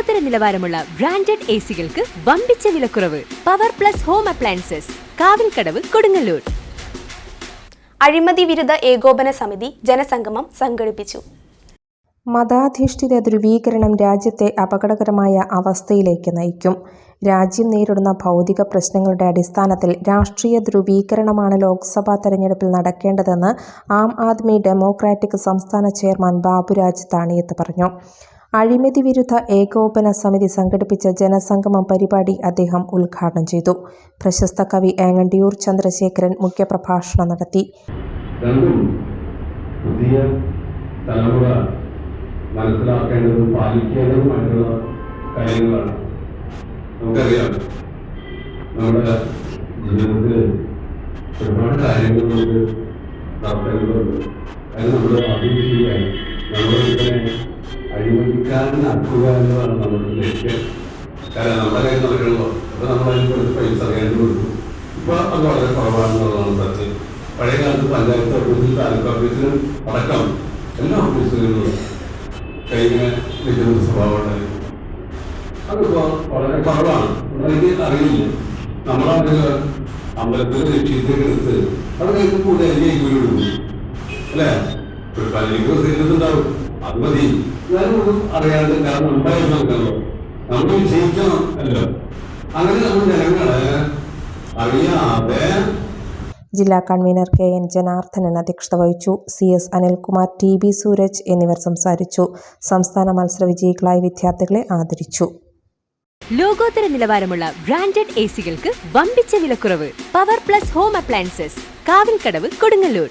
ലോകോത്തര നിലവാരമുള്ള branded A സികൾക്ക് വമ്പിച്ച വിലക്കുറവ്. Power plus home appliances Kavilkadavu Kodungallur. അഴിമതി വിരുദ്ധ ഏകോപന സമിതി ജനസംഗമം സംഘടിപ്പിച്ചു. മതാധിഷ്ഠിത ധ്രുവീകരണം രാജ്യത്തെ അപകടകരമായ അവസ്ഥയിലേക്ക് നയിക്കും. രാജ്യം നേരിടുന്ന ഭൗതിക പ്രശ്നങ്ങളുടെ അടിസ്ഥാനത്തിൽ രാഷ്ട്രീയ ധ്രുവീകരണമാണ് ലോക്സഭാ തെരഞ്ഞെടുപ്പിൽ നടക്കേണ്ടതെന്ന് ആം ആദ്മി ഡെമോക്രാറ്റിക് സംസ്ഥാന ചെയർമാൻ ബാബുരാജ് താണിയത്ത് പറഞ്ഞു. അഴിമതി വിരുദ്ധ ഏകോപന സമിതി സംഘടിപ്പിച്ച ജനസംഗമം പരിപാടി അദ്ദേഹം ഉദ്ഘാടനം ചെയ്തു. പ്രശസ്ത കവി ഏങ്ങണ്ടിയൂർ ചന്ദ്രശേഖരൻ മുഖ്യപ്രഭാഷണം നടത്തി. പുതിയ തലമുറ മനസ്സിലാക്കേണ്ടതും പാലിക്കേണ്ടതുമായിട്ടുള്ള കാര്യങ്ങളാണ്. നമുക്കറിയാം നമ്മുടെ ജീവിതത്തിൽ ഒരുപാട് കാര്യങ്ങൾ നമുക്ക് നടത്തേണ്ടതുണ്ട് അത് നമ്മൾ അഭിമുഖീകരിക്കാൻ നമ്മൾ ഇതിനെ അഴിമതിക്കാരനാക്കുക എന്നതാണ് നമ്മുടെ ലക്ഷ്യം. കാരണം നമ്മുടെ കയ്യിൽ നടക്കണമല്ലോ അപ്പൊ നമ്മൾ അതിന് കുറച്ച് പൈസ അറിയാണ്ട് കൊടുക്കും. ഇപ്പൊ അത് വളരെ കുറവാണെന്നുള്ളതാണ് സത്യം. പഴയ കാലത്ത് പഞ്ചായത്ത് ഓഫീസിൽ താലൂക്ക് ഓഫീസിലും അടക്കം എല്ലാ ഓഫീസുകളിലും കൈങ്ങനെ നിൽക്കുന്ന സ്വഭാവം ഉണ്ടായിരുന്നു അതിപ്പോ വളരെ കുറവാണ്. എനിക്ക് അറിയില്ല. നമ്മളത് അമ്പലത്തിൽ രക്ഷിച്ചൊക്കെ എടുത്ത് അത് കഴിഞ്ഞ് കൂടെ എന്നെ കൊടുക്കും അല്ലേ? ഒരു പള്ളിക്ക് സീരിയസുണ്ടാവും അത് മതി. ഞാനൊന്നും അറിയാതെ കാരണം ഉണ്ടായിരുന്നല്ലോ നമ്മൾ വിജയിക്കണം അല്ലോ. അങ്ങനെ നമ്മൾ ജനങ്ങളെ അറിയാതെ ജില്ലാ കൺവീനർ കെ എൻ ജനാർദ്ദനൻ അധ്യക്ഷത വഹിച്ചു. C S Anilkumar T B Sooraj എന്നിവർ സംസാരിച്ചു. സംസ്ഥാന മത്സര വിജയികളായ വിദ്യാർത്ഥികളെ ആദരിച്ചു. ലോകോത്തര നിലവാരമുള്ള ബ്രാൻഡഡ് എ സികൾക്ക് വമ്പിച്ച വിലക്കുറവ്. Power plus home appliances Kavilkadavu Kodungallur.